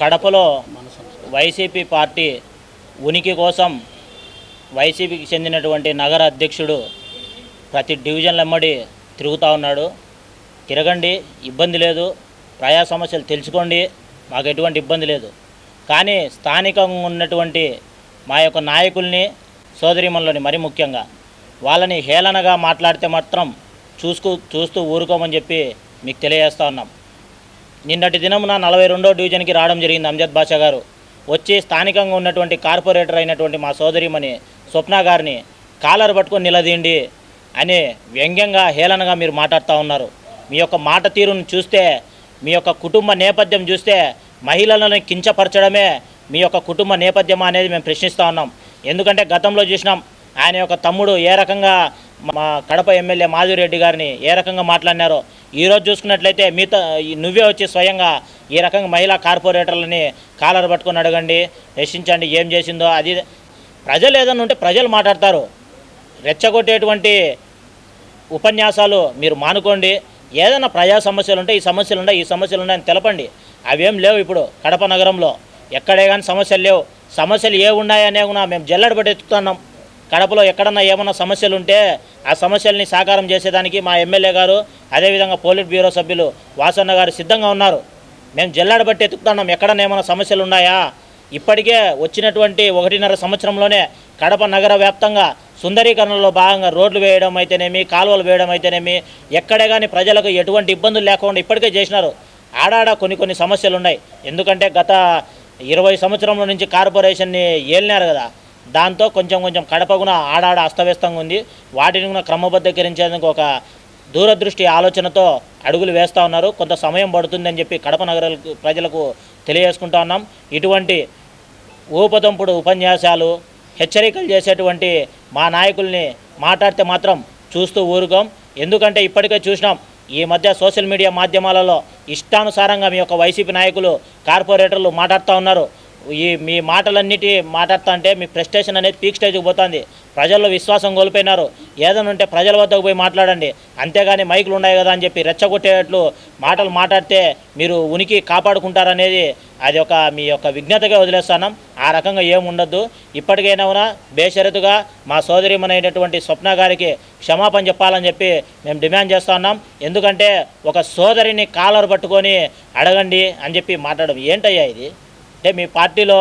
కడపలో YCP party ఉనికి కోసం వైసీపీకి చెందినటువంటి నగర అధ్యక్షుడు ప్రతి డివిజన్ల ఎమ్మడి తిరుగుతూ ఉన్నాడు. తిరగండి ఇబ్బంది లేదు. ప్రజా సమస్యలు తెలుసుకోండి. మాకు ఎటువంటి ఇబ్బంది లేదు. కానీ స్థానికంగా ఉన్నటువంటి మా యొక్క నాయకుల్ని సోదరిమణులని మరీ ముఖ్యంగా వాళ్ళని హేళనగా మాట్లాడితే మాత్రం చూసుకు చూస్తూ ఊరుకోమని చెప్పి మీకు తెలియజేస్తూ ఉన్నాం. నిన్నటి దినమున నలభై రెండో డివిజన్కి రావడం జరిగింది అంజద్ బాషా గారు. వచ్చి స్థానికంగా ఉన్నటువంటి కార్పొరేటర్ అయినటువంటి మా సోదరిమణి స్వప్న గారిని కాలర్ పట్టుకొని నిలదీయండి అని వ్యంగ్యంగా హేళనగా మీరు మాట్లాడుతూ ఉన్నారు. మీ యొక్క మాట తీరును చూస్తే మీ యొక్క కుటుంబ నేపథ్యం చూస్తే మహిళలను కించపరచడమే మీ యొక్క కుటుంబ నేపథ్యం అనేది మేము ప్రశ్నిస్తూ ఉన్నాం. ఎందుకంటే గతంలో చూసినాం ఆయన యొక్క తమ్ముడు ఏ రకంగా మా కడప ఎమ్మెల్యే మాధురెడ్డి గారిని ఏ రకంగా మాట్లాడినారో ఈరోజు చూసుకున్నట్లయితే మీతో నువ్వే వచ్చి స్వయంగా ఈ రకంగా మహిళా కార్పొరేటర్లని కాలర్ పట్టుకొని అడగండి రక్షించండి ఏం చేసిందో అది ప్రజలు ఏదన్నా ఉంటే ప్రజలు మాట్లాడతారు. రెచ్చగొట్టేటువంటి ఉపన్యాసాలు మీరు మానుకోండి. ఏదైనా ప్రజా సమస్యలు ఉంటే ఈ సమస్యలు ఉన్నాయి ఈ సమస్యలు ఉన్నాయని తెలపండి. అవేం లేవు ఇప్పుడు కడప నగరంలో. ఎక్కడే కానీ సమస్యలు లేవు. సమస్యలు ఏ ఉన్నాయనే కూడా మేము జల్లెడ పట్టి ఎత్తుతున్నాం కడపలో ఎక్కడన్నా ఏమన్నా సమస్యలు ఉంటే ఆ సమస్యల్ని సాకారం చేసేదానికి మా ఎమ్మెల్యే గారు అదేవిధంగా పోలిట్ బ్యూరో సభ్యులు వాసన్న గారు సిద్ధంగా ఉన్నారు. మేము జల్లాడబట్టి ఎత్తుకుతున్నాం ఎక్కడన్నా ఏమైనా సమస్యలు ఉన్నాయా ఇప్పటికే వచ్చినటువంటి ఒకటిన్నర సంవత్సరంలోనే కడప నగర వ్యాప్తంగా సుందరీకరణలో భాగంగా రోడ్లు వేయడం అయితేనేమి కాలువలు వేయడం అయితేనేమి ఎక్కడే కానీ ప్రజలకు ఎటువంటి ఇబ్బందులు లేకుండా ఇప్పటికే చేసినారు. ఆడాడ కొన్ని కొన్ని సమస్యలు ఉన్నాయి ఎందుకంటే గత ఇరవై సంవత్సరంలో నుంచి కార్పొరేషన్ని ఏలినారు కదా. దాంతో కొంచెం కొంచెం కడప కూడా ఆడాడ అస్తవ్యస్తంగా ఉంది. వాటిని కూడా క్రమబద్ధీకరించేందుకు ఒక దూరదృష్టి ఆలోచనతో అడుగులు వేస్తూ ఉన్నారు. కొంత సమయం పడుతుందని చెప్పి కడప నగర ప్రజలకు తెలియజేసుకుంటా ఉన్నాం. ఇటువంటి ఊపదంపుడు ఉపన్యాసాలు హెచ్చరికలు చేసేటువంటి మా నాయకుల్ని మాట్లాడితే మాత్రం చూస్తూ ఊరుకోం. ఎందుకంటే ఇప్పటికే చూసినాం ఈ మధ్య సోషల్ మీడియా మాధ్యమాలలో ఇష్టానుసారంగా మీ యొక్క వైసీపీ నాయకులు కార్పొరేటర్లు మాట్లాడుతూ ఉన్నారు. ఈ మీ మాటలన్నిటి మాట్లాడుతా అంటే మీ ప్రెస్టేషన్ అనేది పీక్ స్టేజ్కి పోతుంది. ప్రజల్లో విశ్వాసం కోల్పోయినారు. ఏదైనా ఉంటే ప్రజల వద్దకు పోయి మాట్లాడండి. అంతేగాని మైకులు ఉన్నాయి కదా అని చెప్పి రెచ్చగొట్టేటట్లు మాటలు మాట్లాడితే మీరు ఉనికి కాపాడుకుంటారనేది అది ఒక మీ యొక్క విజ్ఞతగా వదిలేస్తున్నాం ఆ రకంగా ఏముండద్దు. ఇప్పటికైనా బేషరతుగా మా సోదరిమనైనటువంటి స్వప్న గారికి క్షమాపణ చెప్పాలని చెప్పి మేము డిమాండ్ చేస్తున్నాం ఎందుకంటే ఒక సోదరిని కాలర్ పట్టుకొని అడగండి అని చెప్పి మాట్లాడడం. ఏంటయ్యా ఇది? అంటే మీ పార్టీలో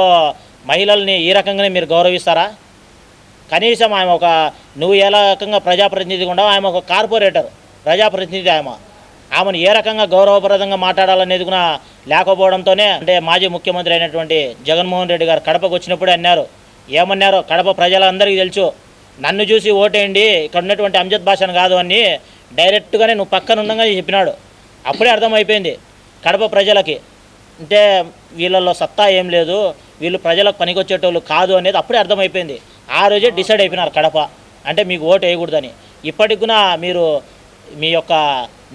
మహిళల్ని ఈ రకంగానే మీరు గౌరవిస్తారా? కనీసం ఆమె ఒక నువ్వు ఏ రకంగా ప్రజాప్రతినిధిగా ఉండవు ఆమె ఒక కార్పొరేటర్ ప్రజాప్రతినిధి ఆమె. ఆమెను ఏ రకంగా గౌరవప్రదంగా మాట్లాడాలనేది కూడా లేకపోవడంతోనే అంటే మాజీ ముఖ్యమంత్రి అయినటువంటి జగన్మోహన్ రెడ్డి గారు కడపకు వచ్చినప్పుడే అన్నారు. ఏమన్నారో? కడప ప్రజలందరికీ తెలుసు. నన్ను చూసి ఓటేయండి ఇక్కడ ఉన్నటువంటి అంజద్ భాషను కాదు అని డైరెక్ట్గానే నువ్వు పక్కన ఉండగా చెప్పినాడు. అప్పుడే అర్థమైపోయింది. కడప ప్రజలకి. అంటే వీళ్ళల్లో సత్తా ఏం లేదు వీళ్ళు ప్రజలకు పనికొచ్చేటోళ్ళు కాదు అనేది అప్పుడే అర్థమైపోయింది. ఆ రోజే డిసైడ్ అయిపోయినారు కడప. అంటే మీకు ఓటు వేయకూడదని. ఇప్పటికి మీరు మీ యొక్క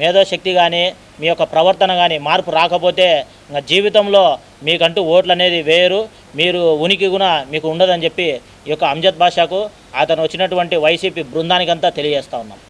మేధోశక్తి కానీ మీ యొక్క ప్రవర్తన కానీ మార్పు రాకపోతే ఇంకా జీవితంలో మీకంటూ ఓట్లు అనేది వేరు మీరు ఉనికి కూడా మీకు ఉండదని చెప్పి ఈ యొక్క అంజద్ బాషాకు అతను వచ్చినటువంటి వైసీపీ బృందానికంతా తెలియజేస్తా ఉన్నాం.